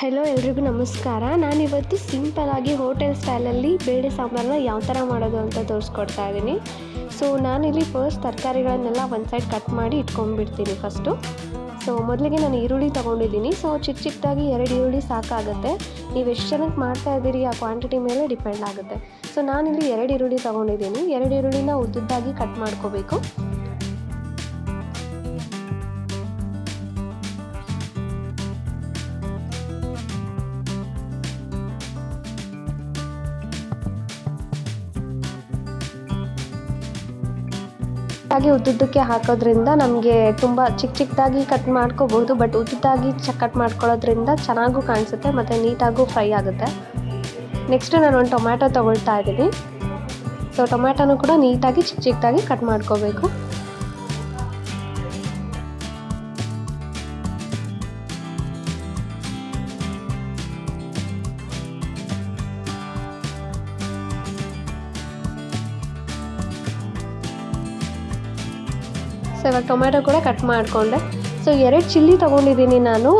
Hello ಎಲ್ರಿಗೂ ನಮಸ್ಕಾರ. ನಾನಿವತ್ತು ಸಿಂಪಲಾಗಿ ಹೋಟೆಲ್ ಸ್ಟೈಲಲ್ಲಿ ಬೇಳೆ ಸಾಂಬಾರನ್ನ ಯಾವ ಥರ ಮಾಡೋದು ಅಂತ ತೋರಿಸ್ಕೊಡ್ತಾ ಇದ್ದೀನಿ ಸೊ ನಾನಿಲ್ಲಿ ಫಸ್ಟ್ ತರಕಾರಿಗಳನ್ನೆಲ್ಲ ಒಂದು ಸೈಡ್ ಕಟ್ ಮಾಡಿ ಇಟ್ಕೊಂಡ್ಬಿಡ್ತೀನಿ ಫಸ್ಟು ಸೊ ಮೊದಲಿಗೆ ನಾನು ಈರುಳ್ಳಿ ತೊಗೊಂಡಿದ್ದೀನಿ. ಸೊ ಚಿಕ್ಕ ಚಿಕ್ಕದಾಗಿ ಎರಡು ಈರುಳ್ಳಿ ಸಾಕಾಗುತ್ತೆ. ನೀವು ಎಷ್ಟು ಜನಕ್ಕೆ ಮಾಡ್ತಾ ಇದ್ದೀರಿ ಆ ಕ್ವಾಂಟಿಟಿ ಮೇಲೆ ಡಿಪೆಂಡ್ ಆಗುತ್ತೆ. ಸೊ ನಾನಿಲ್ಲಿ ಎರಡು ಈರುಳ್ಳಿ ತೊಗೊಂಡಿದ್ದೀನಿ. ಎರಡು ಈರುಳ್ಳಿನ ಉದ್ದುದ್ದಾಗಿ ಕಟ್ ಮಾಡ್ಕೋಬೇಕು. ಹಾಗೆ ಉದ್ದುದ್ದಕ್ಕೆ ಹಾಕೋದ್ರಿಂದ ನಮಗೆ ತುಂಬ ಚಿಕ್ಕ ಚಿಕ್ಕದಾಗಿ ಕಟ್ ಮಾಡ್ಕೋಬಹುದು ಬಟ್ ಉದ್ದುದ್ದಾಗಿ ಚ ಕಟ್ ಮಾಡ್ಕೊಳ್ಳೋದ್ರಿಂದ ಚೆನ್ನಾಗೂ ಕಾಣಿಸುತ್ತೆ ಮತ್ತು ನೀಟಾಗೂ ಫ್ರೈ ಆಗುತ್ತೆ. ನೆಕ್ಸ್ಟ್ ನಾನು ಒಂದು ಟೊಮ್ಯಾಟೊ ತೊಗೊಳ್ತಾ ಇದ್ದೀನಿ. ಸೊ ಟೊಮ್ಯಾಟೊನೂ ಕೂಡ ನೀಟಾಗಿ ಚಿಕ್ಕ ಚಿಕ್ಕದಾಗಿ ಕಟ್ ಮಾಡ್ಕೋಬೇಕು. ಸೊ ಇವಾಗ ಟೊಮ್ಯಾಟೊ ಕೂಡ ಕಟ್ ಮಾಡಿಕೊಂಡೆ. ಸೊ ಎರಡು ಚಿಲ್ಲಿ ತೊಗೊಂಡಿದ್ದೀನಿ ನಾನು.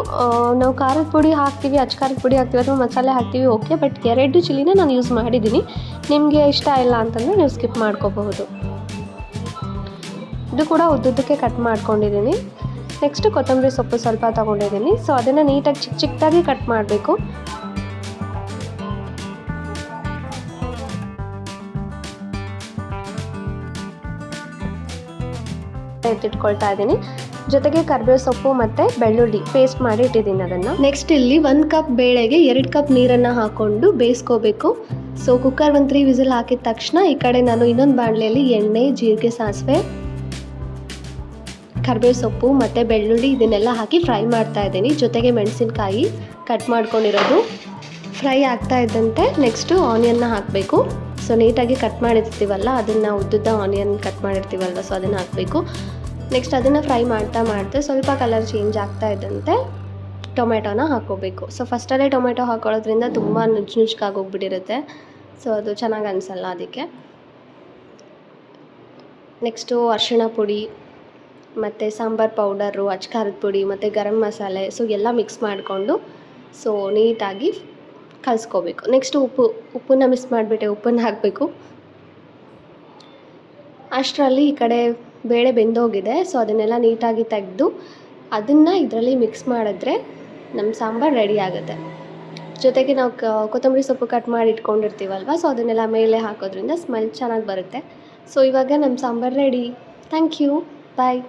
ನಾವು ಖಾರದ ಪುಡಿ ಹಾಕ್ತೀವಿ, ಅಚ್ಚ ಖಾರದ ಪುಡಿ ಹಾಕ್ತೀವಿ, ಅಥವಾ ಮಸಾಲೆ ಹಾಕ್ತೀವಿ ಓಕೆ ಬಟ್ ಎರಡು ಚಿಲ್ಲಿನೇ ನಾನು ಯೂಸ್ ಮಾಡಿದ್ದೀನಿ. ನಿಮಗೆ ಇಷ್ಟ ಇಲ್ಲ ಅಂತಂದರೆ ನೀವು ಸ್ಕಿಪ್ ಮಾಡ್ಕೋಬಹುದು. ಇದು ಕೂಡ ಉದ್ದುದ್ದಕ್ಕೆ ಕಟ್ ಮಾಡ್ಕೊಂಡಿದ್ದೀನಿ. ನೆಕ್ಸ್ಟ್ ಕೊತ್ತಂಬರಿ ಸೊಪ್ಪು ಸ್ವಲ್ಪ ತೊಗೊಂಡಿದ್ದೀನಿ. ಸೊ ಅದನ್ನು ನೀಟಾಗಿ ಚಿಕ್ಕ ಚಿಕ್ಕದಾಗಿ ಕಟ್ ಮಾಡಬೇಕು. ಎತ್ತಿಟ್ಕೊಳ್ತಾ ಇದ್ದೀನಿ. ಜೊತೆಗೆ ಕರಿಬೇವು ಸೊಪ್ಪು ಮತ್ತು ಬೆಳ್ಳುಳ್ಳಿ ಪೇಸ್ಟ್ ಮಾಡಿ ಇಟ್ಟಿದ್ದೀನಿ ಅದನ್ನು. ನೆಕ್ಸ್ಟ್ ಇಲ್ಲಿ ಒಂದು ಕಪ್ ಬೇಳೆಗೆ ಎರಡು ಕಪ್ ನೀರನ್ನು ಹಾಕ್ಕೊಂಡು ಬೇಯಿಸ್ಕೋಬೇಕು. ಸೊ ಕುಕ್ಕರ್ ಒಂದು ತ್ರೀ ವಿಸಿಲ್ ಹಾಕಿದ ತಕ್ಷಣ ಈ ಕಡೆ ನಾನು ಇನ್ನೊಂದು ಬಾಣಲೆಯಲ್ಲಿ ಎಣ್ಣೆ, ಜೀರಿಗೆ, ಸಾಸಿವೆ, ಕರಿಬೇವು ಸೊಪ್ಪು ಮತ್ತು ಬೆಳ್ಳುಳ್ಳಿ ಇದನ್ನೆಲ್ಲ ಹಾಕಿ ಫ್ರೈ ಮಾಡ್ತಾ ಇದ್ದೀನಿ. ಜೊತೆಗೆ ಮೆಣಸಿನ್ಕಾಯಿ ಕಟ್ ಮಾಡ್ಕೊಂಡಿರೋದು. ಫ್ರೈ ಆಗ್ತಾ ಇದ್ದಂತೆ ನೆಕ್ಸ್ಟು ಆನಿಯನ್ನ ಹಾಕಬೇಕು. ಸೊ ನೀಟಾಗಿ ಕಟ್ ಮಾಡಿರ್ತೀವಲ್ಲ, ಅದನ್ನು ಉದ್ದುದ್ದ ಆನಿಯನ್ ಕಟ್ ಮಾಡಿರ್ತೀವಲ್ವ ಸೊ ಅದನ್ನು ಹಾಕಬೇಕು. ನೆಕ್ಸ್ಟ್ ಅದನ್ನು ಫ್ರೈ ಮಾಡ್ತಾ ಮಾಡ್ತಾ ಸ್ವಲ್ಪ ಕಲರ್ ಚೇಂಜ್ ಆಗ್ತಾ ಇದ್ದಂತೆ ಟೊಮೆಟೊನ ಹಾಕ್ಕೋಬೇಕು. ಸೊ ಫಸ್ಟಲ್ಲೇ ಟೊಮೆಟೊ ಹಾಕೊಳ್ಳೋದ್ರಿಂದ ತುಂಬ ನುಜ್ ನುಜ್ಕಾಗಿ ಹೋಗ್ಬಿಟ್ಟಿರುತ್ತೆ. ಸೊ ಅದು ಚೆನ್ನಾಗಿ ಅನಿಸಲ್ಲ ಅದಕ್ಕೆ. ನೆಕ್ಸ್ಟು ಅರ್ಶಿಣ ಪುಡಿ, ಮತ್ತು ಸಾಂಬಾರು ಪೌಡರು ಅಚ್ಚ ಖಾರದ ಪುಡಿ, ಮತ್ತು ಗರಂ ಮಸಾಲೆ ಸೊ ಎಲ್ಲ ಮಿಕ್ಸ್ ಮಾಡಿಕೊಂಡು ಸೊ ನೀಟಾಗಿ ಕಲಿಸ್ಕೋಬೇಕು. ನೆಕ್ಸ್ಟ್ ಉಪ್ಪು, ಉಪ್ಪನ್ನ ಮಿಸ್ ಮಾಡಿಬಿಟ್ಟೆ, ಉಪ್ಪನ್ನು ಹಾಕಬೇಕು. ಅಷ್ಟರಲ್ಲಿ ಈ ಕಡೆ ಬೇಳೆ ಬೆಂದೋಗಿದೆ ಸೊ ಅದನ್ನೆಲ್ಲ ನೀಟಾಗಿ ತೆಗೆದು ಅದನ್ನು ಇದರಲ್ಲಿ ಮಿಕ್ಸ್ ಮಾಡಿದ್ರೆ ನಮ್ಮ ಸಾಂಬಾರು ರೆಡಿ ಆಗುತ್ತೆ. ಜೊತೆಗೆ ನಾವು ಕೊತ್ತಂಬರಿ ಸೊಪ್ಪು ಕಟ್ ಮಾಡಿ ಇಟ್ಕೊಂಡಿರ್ತೀವಲ್ವ ಸೊ ಅದನ್ನೆಲ್ಲ ಮೇಲೆ ಹಾಕೋದ್ರಿಂದ ಸ್ಮೆಲ್ ಚೆನ್ನಾಗಿ ಬರುತ್ತೆ. ಸೊ ಇವಾಗ ನಮ್ಮ sambar ready thank you bye